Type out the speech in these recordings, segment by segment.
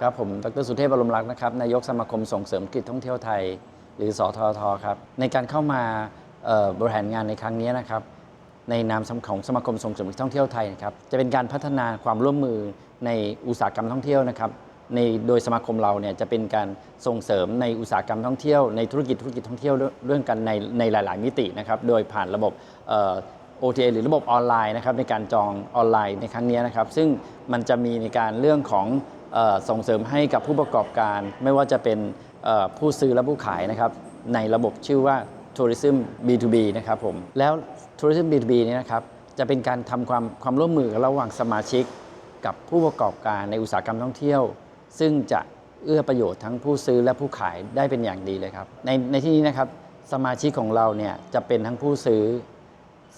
ครับผม ดรสุเทพบรมรักษ์นะครับ นายกสมาคมส่งเสริมกิจท่องเที่ยวไทย หรือสททครับ ในการเข้ามาบริหารงานในครั้งนี้นะครับ ในนามของสมาคมส่งเสริมกิจท่องเที่ยวไทยนะครับ จะเป็นการพัฒนาความร่วมมือในอุตสาหกรรมท่องเที่ยวนะครับ ในโดยสมาคมเราเนี่ยจะเป็นการส่งเสริมในอุตสาหกรรมท่องเที่ยว ในธุรกิจธุรกิจท่องเที่ยวเรื่องกันในในหลาย ๆ มิตินะครับ โดยผ่านระบบ OTA หรือระบบออนไลน์นะครับในการจองออนไลน์ในครั้งนี้นะครับ ซึ่งมันจะมีในการเรื่องของ ส่งเสริมให้กับผู้ประกอบการ ไม่ว่าจะเป็นผู้ซื้อและผู้ขายนะครับในระบบชื่อว่า Tourism B2B นะครับผมแล้ว Tourism B2B นี้นะครับจะเป็นการทำความความร่วมมือระหว่างสมาชิก กับผู้ประกอบการในอุตสาหกรรมท่องเที่ยว ซึ่งจะเอื้อประโยชน์ทั้งผู้ซื้อและผู้ขายได้เป็นอย่างดีเลยครับในในที่นี้นะครับสมาชิกของเราเนี่ยจะเป็นทั้งผู้ซื้อ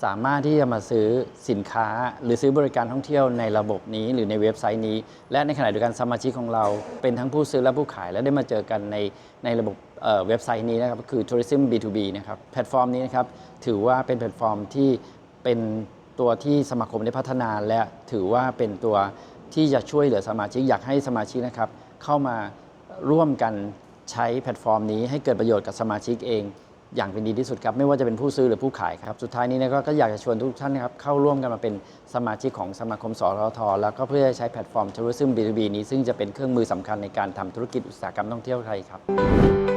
สามารถที่จะมาซื้อสินค้าหรือซื้อบริการท่องเที่ยวในระบบนี้หรือในเว็บไซต์นี้ และในขณะเดียวกันสมาชิกของเรา เป็นทั้งผู้ซื้อและผู้ขายและได้มาเจอกันในในระบบเเว็บไซต์นี้นะครับคือ Tourism B2B นะครับแพลตฟอร์มนี้นะครับถือว่าเป็นแพลตฟอร์มที่เป็นตัวที่สมาคมได้พัฒนา และถือว่าเป็นตัวที่จะช่วยเหลือสมาชิกอยากให้สมาชิกนะครับเข้ามาร่วมกันใช้แพลตฟอร์มนี้ให้เกิดประโยชน์กับสมาชิกเอง อย่างเป็นดีที่สุดครับ ไม่ว่าจะเป็นผู้ซื้อหรือผู้ขายครับ สุดท้ายนี้นะก็ก็อยากจะชวนทุกท่านนะครับเข้าร่วมกันมาเป็นสมาชิกของสมาคมสททแล้วก็เพื่อใช้แพลตฟอร์ม Tourism B2B นี้ซึ่งจะเป็นเครื่องมือสำคัญในการทำธุรกิจอุตสาหกรรมท่องเที่ยวไทยครับ